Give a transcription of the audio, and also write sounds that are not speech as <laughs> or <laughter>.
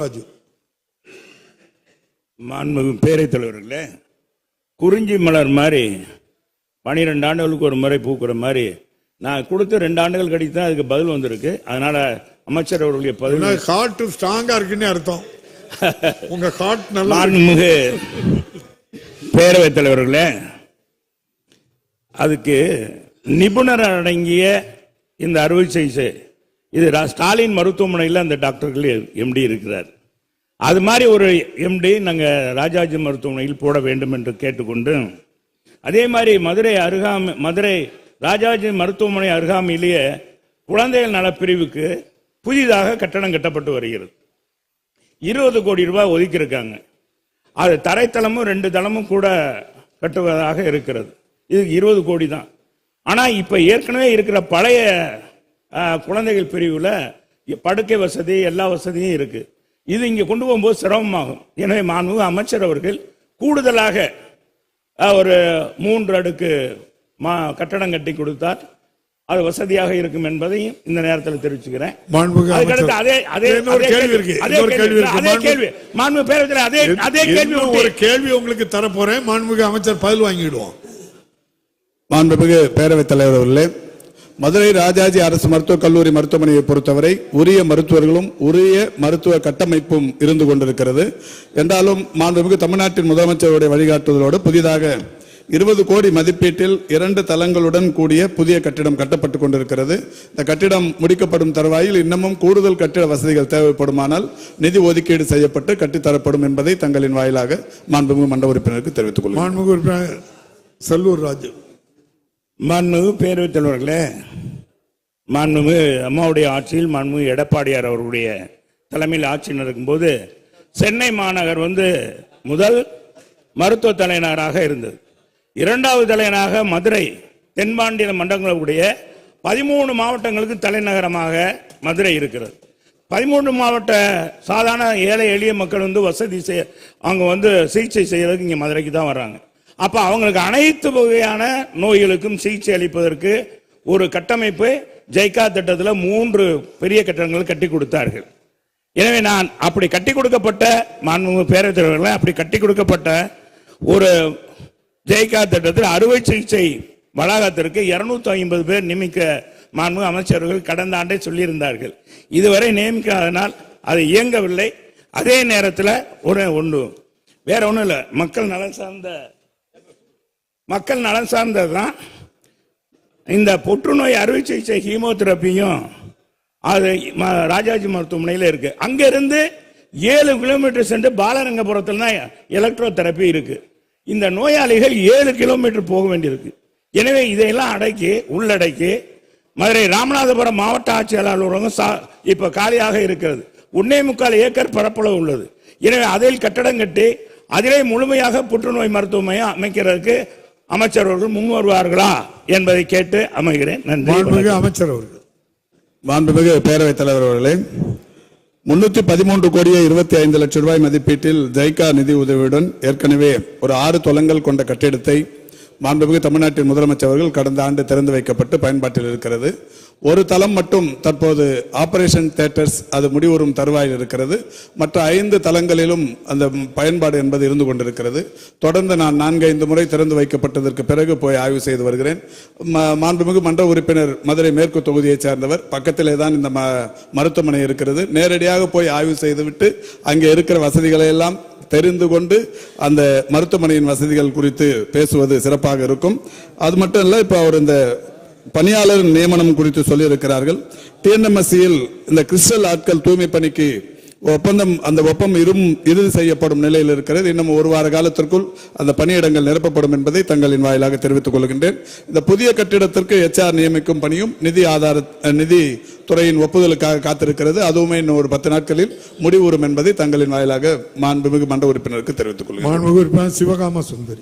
ராஜு மாண்புமிகு பேரைத் தலைவர்களே குறிஞ்சி மலர் மாதிரி பனிரெண்டு ஆண்டுகளுக்கு ஒரு முறை பூக்கிற மாதிரி நான் கொடுத்து ரெண்டு ஆண்டுகள் கழித்து தான் அதுக்கு பதில் வந்திருக்கு. அதனால அமைச்சர் அவர்களுடைய பதில் ஹார்ட் ஸ்ட்ராங்கா இருக்குன்னு அர்த்தம். <laughs> உங்க ஹார்ட் நல்லா மாண்புமிகு பேரவைத் தலைவர்களே அதுக்கு நிபுணர் அடங்கிய இந்த அறுவை சிகிச்சை இது ரா- ஸ்டாலின் மருத்துவமனையில் அந்த டாக்டர்கள் எம்டி இருக்கிறார். அது மாதிரி ஒரு எம்டி நாங்கள் ராஜாஜி மருத்துவமனையில் போட வேண்டும் என்று கேட்டுக்கொண்டு அதே மாதிரி மதுரை அருகாமை மதுரை ராஜாஜி மருத்துவமனை அருகாமையிலேயே குழந்தைகள் நலப்பிரிவுக்கு புதிதாக கட்டணம் கட்டப்பட்டு வருகிறது. இருபது கோடி ரூபாய் ஒதுக்கியிருக்காங்க. அது தரைத்தளமும் ரெண்டு தளமும் கூட கட்டுவதாக இருக்கிறது. இது இருபது கோடி தான். ஆனால் இப்போ ஏற்கனவே இருக்கிற பழைய குழந்தைகள் பிரிவில் படுக்கை வசதி எல்லா வசதியும் இருக்கு. இது இங்கே கொண்டு போகும்போது சிரமமாகும். எனவே மாண்புமிகு அமைச்சர் அவர்கள் கூடுதலாக ஒரு மூன்று அடுக்கு மா கட்டடம் கட்டி கொடுத்தால் அது வசதியாக இருக்கும் என்பதையும் இந்த நேரத்தில் தெரிவிச்சுக்கிறேன். அதே அதே கேள்வி இருக்கு. அதே கேள்வி மாண்பு- பேரவைத்தில் அதே அதே கேள்வி ஒரு கேள்வி உங்களுக்கு தரப்போறேன். மாண்புமிகு அமைச்சர் பதில் வாங்கிடுவோம். மாண்புமிகு பேரவைத் தலைவர் அவர்களே மதுரை ராஜாஜி அரசு மருத்துவக் கல்லூரி மருத்துவமனையை பொறுத்தவரை உரிய மருத்துவர்களும் உரிய மருத்துவ கட்டமைப்பும் இருந்து கொண்டிருக்கிறது. என்றாலும் மாண்புமிகு தமிழ்நாட்டின் முதலமைச்சருடைய வழிகாட்டுதலோடு புதிதாக இருபது கோடி மதிப்பீட்டில் இரண்டு தளங்களுடன் கூடிய புதிய கட்டிடம் கட்டப்பட்டுக் கொண்டிருக்கிறது. இந்த கட்டிடம் முடிக்கப்படும் தருவாயில் இன்னமும் கூடுதல் கட்டிட வசதிகள் தேவைப்படுமானால் நிதி ஒதுக்கீடு செய்யப்பட்டு கட்டித்தரப்படும் என்பதை தங்களின் வாயிலாக மாண்புமிகு மண்ட உறுப்பினருக்கு தெரிவித்துக் கொள்ளுங்கள் மாண்புமிகு உறுப்பினர் செல்லூர் ராஜு. மாண்புமிகு பேரவைத் தலைவர்களே மாண்புமிகு அம்மாவுடைய ஆட்சியில் மாண்புமிகு எடப்பாடியார் அவர்களுடைய தலைமையில் ஆட்சி நடக்கும்போது சென்னை மாநகர் வந்து முதல் மருத்துவ தலைநகராக இருந்தது. இரண்டாவது தலைநகராக மதுரை தென்பாண்டிய மண்டலங்களுடைய பதிமூணு மாவட்டங்களுக்கு தலைநகரமாக மதுரை இருக்கிறது. பதிமூன்று மாவட்ட சாதாரண ஏழை எளிய மக்கள் வந்து வசதி செய்ய அவங்க வந்து சிகிச்சை செய்யறதுக்கு இங்கே மதுரைக்கு தான் வர்றாங்க. அப்ப அவங்களுக்கு அனைத்து வகையான நோய்களுக்கும் சிகிச்சை அளிப்பதற்கு ஒரு கட்டமைப்பு ஜெய்கா திட்டத்தில் மூன்று பெரிய கட்டடங்கள் கட்டி கொடுத்தார்கள். எனவே நான் அப்படி கட்டி கொடுக்கப்பட்ட மாண்புமிகு பேரவைத் அப்படி கட்டி கொடுக்கப்பட்ட ஒரு ஜெய்கா திட்டத்தில் அறுவை சிகிச்சை வளாகத்திற்கு இருநூத்தி ஐம்பது பேர் நியமிக்க மாண்பு அமைச்சர்கள் கடந்த ஆண்டே சொல்லியிருந்தார்கள். இதுவரை நியமிக்காதனால் அது இயங்கவில்லை. அதே நேரத்தில் ஒரு ஒன்று வேற ஒன்றும் இல்லை. மக்கள் நலன் சார்ந்த மக்கள் நலன் சார்ந்தது தான் இந்த புற்றுநோய் அறுவை சிகிச்சை ஹீமோதெரப்பியும் அது ராஜாஜி மருத்துவமனையில் இருக்கு. அங்கிருந்து ஏழு கிலோமீட்டர் சென்று பாலரங்கபுரத்தில் தான் எலக்ட்ரோ தெரப்பி இருக்கு. இந்த நோயாளிகள் ஏழு கிலோமீட்டர் போக வேண்டியிருக்கு. எனவே இதையெல்லாம் அடக்கி உள்ளடக்கி மதுரை ராமநாதபுரம் மாவட்ட ஆட்சியர் அலுவலகம் சா- இப்போ காலியாக இருக்கிறது. ஒன்னே முக்கால் ஏக்கர் பரப்பளவு உள்ளது. எனவே அதில் கட்டடம் கட்டி அதிலே முழுமையாக புற்றுநோய் மருத்துவமனை அமைக்கிறதுக்கு அமைச்சர் அவர்கள் முன் வருவார்களா என்பதை கேட்டு அமைகிறேன். நன்றி. அமைச்சர் அவர்கள் மாண்புமிகு பேரவைத் தலைவர் அவர்களே முன்னூத்தி பதிமூன்று கோடியே இருபத்தி ஐந்து லட்சம் ரூபாய் மதிப்பீட்டில் ஜைகா நிதி உதவியுடன் ஏற்கனவே ஒரு ஆறு தொலங்கள் கொண்ட கட்டிடத்தை மாண்புமிகு தமிழ்நாட்டின் முதலமைச்சர் அவர்கள் கடந்த ஆண்டு திறந்து வைக்கப்பட்டு பயன்பாட்டில் இருக்கிறது. ஒரு தளம் மட்டும் தற்போது ஆபரேஷன் தேட்டர்ஸ் அது முடிவுறும் தருவாயில் இருக்கிறது. மற்ற ஐந்து தளங்களிலும் அந்த பயன்பாடு என்பது இருந்து கொண்டிருக்கிறது. தொடர்ந்து நான் நான்கைந்து முறை திறந்து வைக்கப்பட்டதற்கு பிறகு போய் ஆய்வு செய்து வருகிறேன். மாண்புமிகு மன்ற உறுப்பினர் மதுரை மேற்கு தொகுதியைச் சேர்ந்தவர். பக்கத்திலே தான் இந்த ம- மருத்துவமனை இருக்கிறது. நேரடியாக போய் ஆய்வு செய்துவிட்டு அங்கே இருக்கிற வசதிகளை எல்லாம் தெரிந்து கொண்டு அந்த மருத்துவமனையின் வசதிகள் குறித்து பேசுவது சிறப்பாக இருக்கும். அது மட்டும் இல்லை இப்போ அவர் இந்த பணியாளர் நியமனம் குறித்து சொல்லியிருக்கிறார்கள். டிஎன்எம்எஸ்சியில் இந்த கிறிஸ்டல் ஆட்கள் தூய்மை பணிக்கு ஒப்பந்தம் அந்த ஒப்பந்தம் இரும் இறுதி செய்யப்படும் நிலையில் இருக்கிறது. இன்னும் ஒரு வார காலத்திற்குள் அந்த பணியிடங்கள் நிரப்பப்படும் என்பதை தங்களின் வாயிலாக தெரிவித்துக் கொள்கின்றேன். இந்த புதிய கட்டிடத்திற்கு எச்ஆர் நியமிக்கும் பணியும் நிதி ஆதார நிதி துறையின் ஒப்புதலுக்காக காத்திருக்கிறது. அதுவுமே இன்னும் ஒரு பத்து நாட்களில் முடிவுறும் என்பதை தங்களின் வாயிலாக மாண்புமிகு மன்ற உறுப்பினருக்கு தெரிவித்துக் கொள்கிறேன். சிவகாம சுந்தரி.